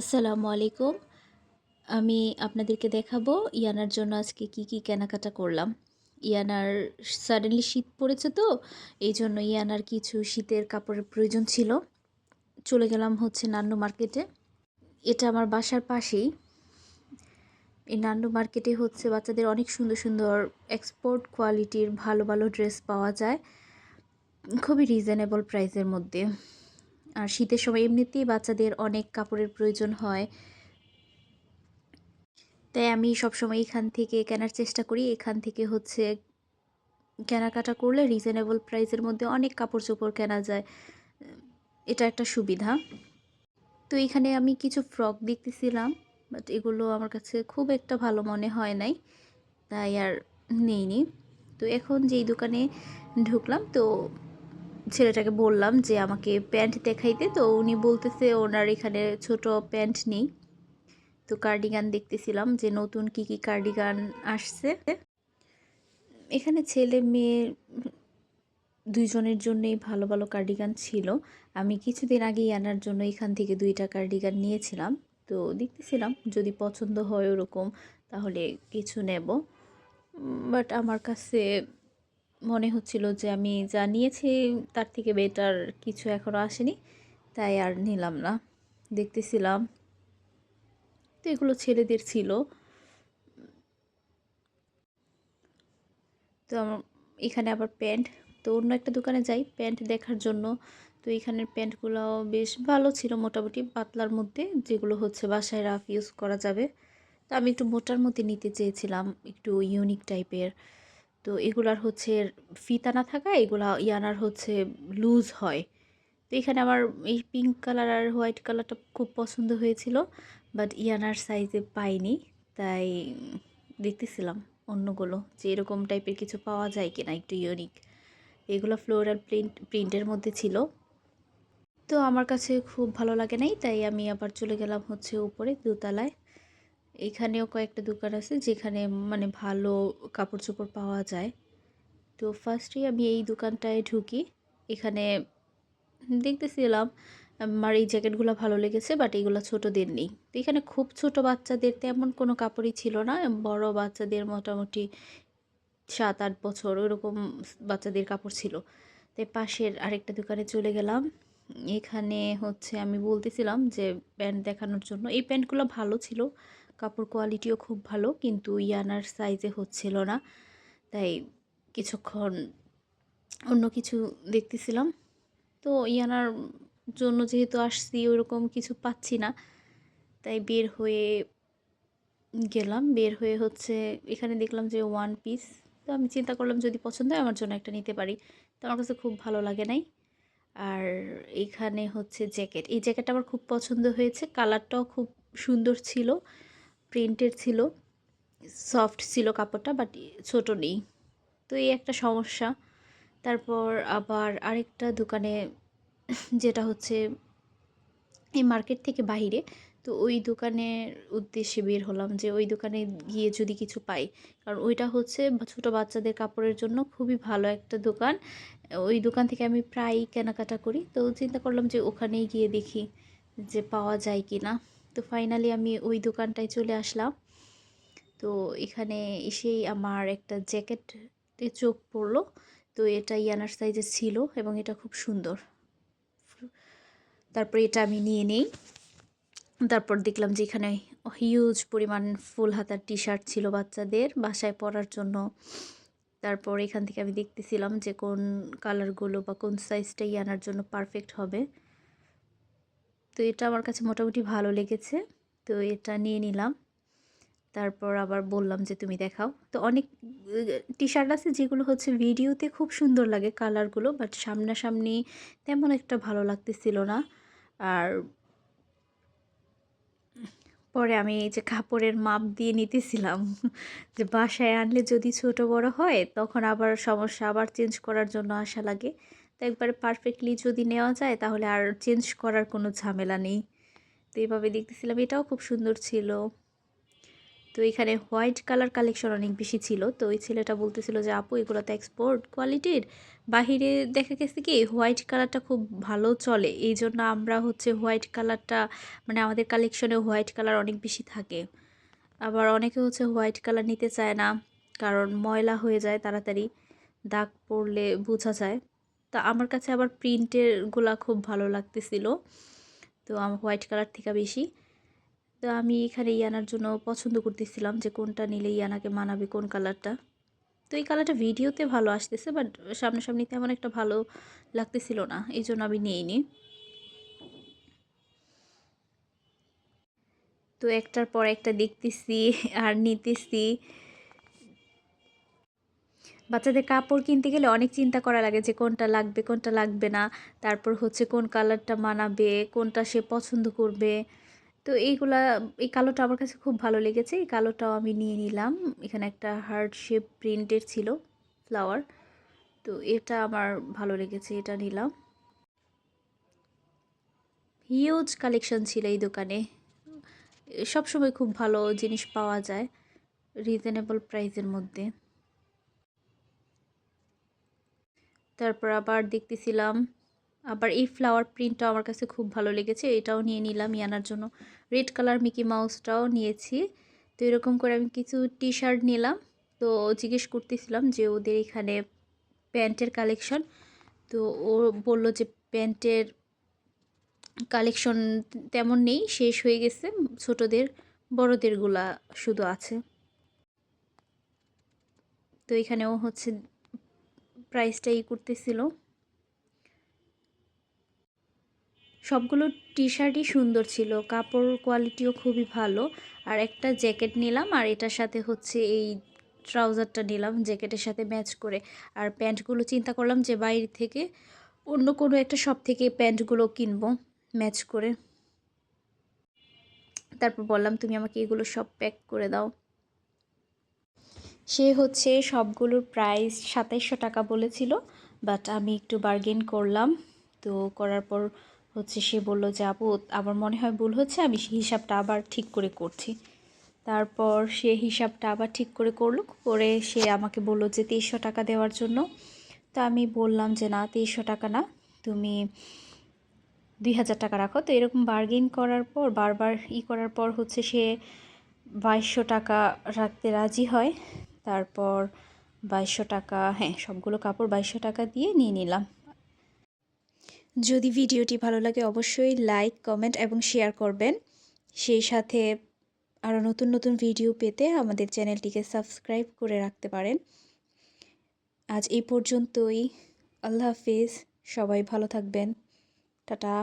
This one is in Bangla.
আসসালামু আলাইকুম। আমি আপনাদেরকে দেখাবো ইয়ানার জন্য আজকে কি কি কেনাকাটা করলাম। ইয়ানার সাডেনলি শীত পড়েছে তো, এই জন্য ইয়ানার কিছু শীতের কাপড়ের প্রয়োজন ছিল। চলে গেলাম হচ্ছে নান্নু মার্কেটে। এটা আমার বাসার পাশেই। এই নান্নু মার্কেটে হচ্ছে বাচ্চাদের অনেক সুন্দর সুন্দর এক্সপোর্ট কোয়ালিটির ভালো ভালো ড্রেস পাওয়া যায়। খুবই রিজনেবল প্রাইসের মধ্যে। আর শীতের সময় এমনিতেই বাচ্চাদের অনেক কাপড়ের প্রয়োজন হয়। তাই আমি সবসময় এখান থেকে কেনার চেষ্টা করি। এখান থেকে হচ্ছে কেনাকাটা করলে রিজনেবল প্রাইসের মধ্যে অনেক কাপড় চোপড় কেনা যায়। এটা একটা সুবিধা। তো এখানে আমি কিছু ফ্রক দেখতেছিলাম বাট এগুলো আমার কাছে খুব একটা ভালো মনে হয় নাই, তাই আর নেইনি। তো এখন যেই দোকানে ঢুকলাম, তো ছেলেটাকে বললাম যে, আমাকে প্যান্ট দেখাইতে। তো উনি বলতেছে, ওনার এখানে ছোট প্যান্ট নেই। তো কার্ডিগান দেখতেছিলাম যে, নতুন কি কি কার্ডিগান আসছে? এখানে ছেলে, মেয়ে দুইজনের জন্যই ভালো ভালো কার্ডিগান ছিল। আমি কিছুদিন আগেই আনার জন্য এখান থেকে দুইটা কার্ডিগান নিয়েছিলাম। তো দেখতেছিলাম, যদি পছন্দ হয় ওরকম, তাহলে কিছু নেব। বাট আমার কাছে মনে হচ্ছিল যে আমি যা নিয়েছি তার থেকে বেটার কিছু এখনও আসেনি, তাই আর নিলাম না। দেখতেছিলাম তো এগুলো ছেলেদের ছিল। তো এখানে আবার প্যান্ট, তো অন্য একটা দোকানে যাই, প্যান্ট দেখার জন্য। তো এখানের প্যান্টগুলো বেশ ভালো ছিল মোটামুটি পাতলার মধ্যে, যেগুলো হচ্ছে বাসায় রাফ ইউজ করা যাবে। তো আমি একটু মোটার মধ্যে নিতে চেয়েছিলাম, একটু ইউনিক টাইপের তো এগুলার হচ্ছে ফিতা না থাকা, এগুলা ইয়ানার হচ্ছে লুজ হয়। তো এখানে আমার এই পিঙ্ক কালার আর হোয়াইট কালারটা খুব পছন্দ হয়েছিল বাট ইয়ানার সাইজে পাইনি, তাই দেখতেছিলাম অন্যগুলো, যে এরকম টাইপের কিছু পাওয়া যায় কিনা একটু ইউনিক এগুলো ফ্লোরাল প্রিন্ট প্রিন্টের মধ্যে ছিল। তো আমার কাছে খুব ভালো লাগে নাই, তাই আমি আবার চলে গেলাম হচ্ছে উপরে, দোতলায়। এখানেও কয়েকটা দোকান আছে যেখানে মানে ভালো কাপড় চোপড় পাওয়া যায়। তো ফার্স্টেই আমি এই দোকানটায় ঢুকি। এখানে দেখতেছিলাম, আমার এই জ্যাকেটগুলো ভালো লেগেছে বাট এইগুলো ছোটোদের নেই। তো এখানে খুব ছোট বাচ্চাদের তেমন কোনো কাপড়ই ছিল না, বড় বাচ্চাদের মোটামুটি সাত আট বছর ওরকম বাচ্চাদের কাপড় ছিল। তাই পাশের আরেকটা দোকানে চলে গেলাম। এখানে হচ্ছে আমি বলতেছিলাম যে প্যান্ট দেখানোর জন্য। এই প্যান্টগুলো ভালো ছিল, কাপড় কোয়ালিটিও খুব ভালো, কিন্তু ইয়ানার সাইজে হচ্ছিল না। তাই কিছুক্ষণ অন্য কিছু দেখতেছিলাম। তো ইয়ানার জন্য যেহেতু আসছি, ওরকম কিছু পাচ্ছি না। তাই বের হয়ে গেলাম। বের হয়ে হচ্ছে এখানে দেখলাম যে ওয়ান পিস তো আমি চিন্তা করলাম যদি পছন্দ হয়, আমার জন্য একটা নিতে পারি। তো আমার কাছে খুব ভালো লাগে নাই। আর এখানে হচ্ছে জ্যাকেট। এই জ্যাকেটটা আমার খুব পছন্দ হয়েছে। কালারটাও খুব সুন্দর ছিল, প্রিন্টের ছিল, সফট ছিল কাপড়টা, বাট ছোট নেই। তো এই একটা সমস্যা। তারপর আবার আরেকটা দোকানে, যেটা হচ্ছে এই মার্কেট থেকে বাহিরে তো ওই দোকানের উদ্দেশ্যে বের হলাম যে ওই দোকানে গিয়ে যদি কিছু পাই। কারণ ওইটা হচ্ছে ছোটো বাচ্চাদের কাপড়ের জন্য খুবই ভালো একটা দোকান। ওই দোকান থেকে আমি প্রায়ই কেনাকাটা করি। তো চিন্তা করলাম যে ওখানেই গিয়ে দেখি যে পাওয়া যায় কি না তো ফাইনালি আমি ওই দোকানটায় চলে আসলাম। তো এখানে এসেই আমার একটা জ্যাকেটে চোখ পড়ল। তো এটা ইয়ানার সাইজে ছিল এবং এটা খুব সুন্দর। তারপরে এটা আমি নিয়ে নেই। তারপর দেখলাম যে এখানে হিউজ পরিমাণ ফুল হাতার টি শার্ট ছিল বাচ্চাদের বাসায় পরার জন্য। তারপর এখান থেকে আমি দেখতেছিলাম যে কোন কালারগুলো বা কোন সাইজটাই আনার জন্য পারফেক্ট হবে। তো এটা আমার কাছে মোটামুটি ভালো লেগেছে। তো এটা নিয়ে নিলাম। তারপর আবার বললাম যে তুমি দেখাও। তো অনেক টি শার্ট আছে যেগুলো হচ্ছে ভিডিওতে খুব সুন্দর লাগে কালারগুলো বাট সামনাসামনি তেমন একটা ভালো লাগতেছিল না। আর পরে আমি এই যে কাপড়ের মাপ দিয়ে নিতেছিলাম, যে বাসায় আনলে যদি ছোট বড় হয়, তখন আবার সমস্যা আবার চেঞ্জ করার জন্য আসা লাগে। তো একবারে পারফেক্টলি যদি নেওয়া যায়, তাহলে আর চেঞ্জ করার কোনো ঝামেলা নেই। তো এইভাবে দেখতেছিলাম, এটাও খুব সুন্দর ছিল। তো এখানে হোয়াইট কালার কালেকশন অনেক বেশি ছিল। তো ওই ছেলেটা বলতেছিল যে, আপু, এগুলো তো এক্সপোর্ট কোয়ালিটির বাহিরে দেখা গেছে কি, হোয়াইট কালারটা খুব ভালো চলে। এই জন্য আমরা হচ্ছে হোয়াইট কালারটা মানে আমাদের কালেকশনে হোয়াইট কালার অনেক বেশি থাকে। আবার অনেকে হচ্ছে হোয়াইট কালার নিতে চায় না, কারণ ময়লা হয়ে যায় তাড়াতাড়ি, দাগ পড়লে বোঝা যায়। তা আমার কাছে আবার প্রিন্টেরগুলা খুব ভালো লাগতেছিল। তো আমার হোয়াইট কালার থেকে বেশি। তো আমি এখানে ইয়ানার জন্য পছন্দ করতেছিলাম যে কোনটা নিলে ইয়ানাকে মানাবে, কোন কালারটা। তো এই কালারটা ভিডিওতে ভালো আসতেছে, বাট সামনাসামনি তেমন একটা ভালো লাগতেছিল না, এই জন্য আমি নিইনি। তো একটার পর একটা দেখতেছি আর নিতেছি। বাচ্চাদের কাপড় কিনতে গেলে অনেক চিন্তা করা লাগে যে কোনটা লাগবে কোনটা লাগবে না। তারপর হচ্ছে কোন কালারটা মানাবে, কোনটা সে পছন্দ করবে। তো এইগুলা, এই কালোটা আমার কাছে খুব ভালো লেগেছে। এই কালোটাও আমি নিয়ে নিলাম। এখানে একটা হার্ট শেপ প্রিন্টের ছিল ফ্লাওয়ার। তো এটা আমার ভালো লেগেছে, এটা নিলাম। হিউজ কালেকশন ছিল এই দোকানে। সবসময় খুব ভালো জিনিস পাওয়া যায় রিজনেবল প্রাইসের মধ্যে। তারপর আবার দেখতেছিলাম আবার এই ফ্লাওয়ার প্রিন্টটা আমার কাছে খুব ভালো লেগেছে, এটাও নিয়ে নিলাম ইয়ানার জন্য। রেড কালার মিকি মাউসটাও নিয়েছি। তো এরকম করে আমি কিছু টি শার্ট নিলাম। তো জিজ্ঞেস করতেছিলাম যে ওদের এখানে প্যান্টের কালেকশন তো ও বলল যে প্যান্টের কালেকশন তেমন নেই, শেষ হয়ে গেছে। ছোটদের, বড়দেরগুলা শুধু আছে। তো এখানেও হচ্ছে প্রাইসটাই করতেছিল। সবগুলো টি শার্টই সুন্দর ছিল, কাপড় কোয়ালিটিও খুবই ভালো। আর একটা জ্যাকেট নিলাম, আর এটার সাথে হচ্ছে এই ট্রাউজারটা নিলাম জ্যাকেটের সাথে ম্যাচ করে। আর প্যান্টগুলো চিন্তা করলাম যে বাইরে থেকে অন্য কোনো একটা শপ থেকে প্যান্টগুলো কিনবো ম্যাচ করে। তারপর বললাম, তুমি আমাকে এগুলো সব প্যাক করে দাও। সে হচ্ছে সবগুলোর প্রাইস সাতাইশশো টাকা বলেছিল বাট আমি একটু বার্গেন করলাম। তো করার পর হচ্ছে সে বলল যে, আপু, আমার মনে হয় ভুল হচ্ছে, আমি হিসাবটা আবার ঠিক করে করছি। তারপর সে হিসাবটা আবার ঠিক করে করল, করে সে আমাকে বলল যে, তেইশশো টাকা দেওয়ার জন্য। তো আমি বললাম যে, না, তেইশশো টাকা না, তুমি দুই হাজার টাকা রাখো। তো এরকম বার্গেন করার পর, বারবার ই করার পর হচ্ছে সে বাইশশো টাকা রাখতে রাজি হয়। তারপর বাইশশো টাকা হ্যাঁ সবগুলো কাপড় বাইশশো টাকা দিয়ে নিয়ে নিলাম। যদি ভিডিওটি ভালো লাগে অবশ্যই লাইক কমেন্ট এবং শেয়ার করবেন। সেই সাথে আরও নতুন নতুন ভিডিও পেতে আমাদের চ্যানেলটিকে সাবস্ক্রাইব করে রাখতে পারেন। আজ এই পর্যন্তই। আল্লাহ হাফিজ। সবাই ভালো থাকবেন। টাটা।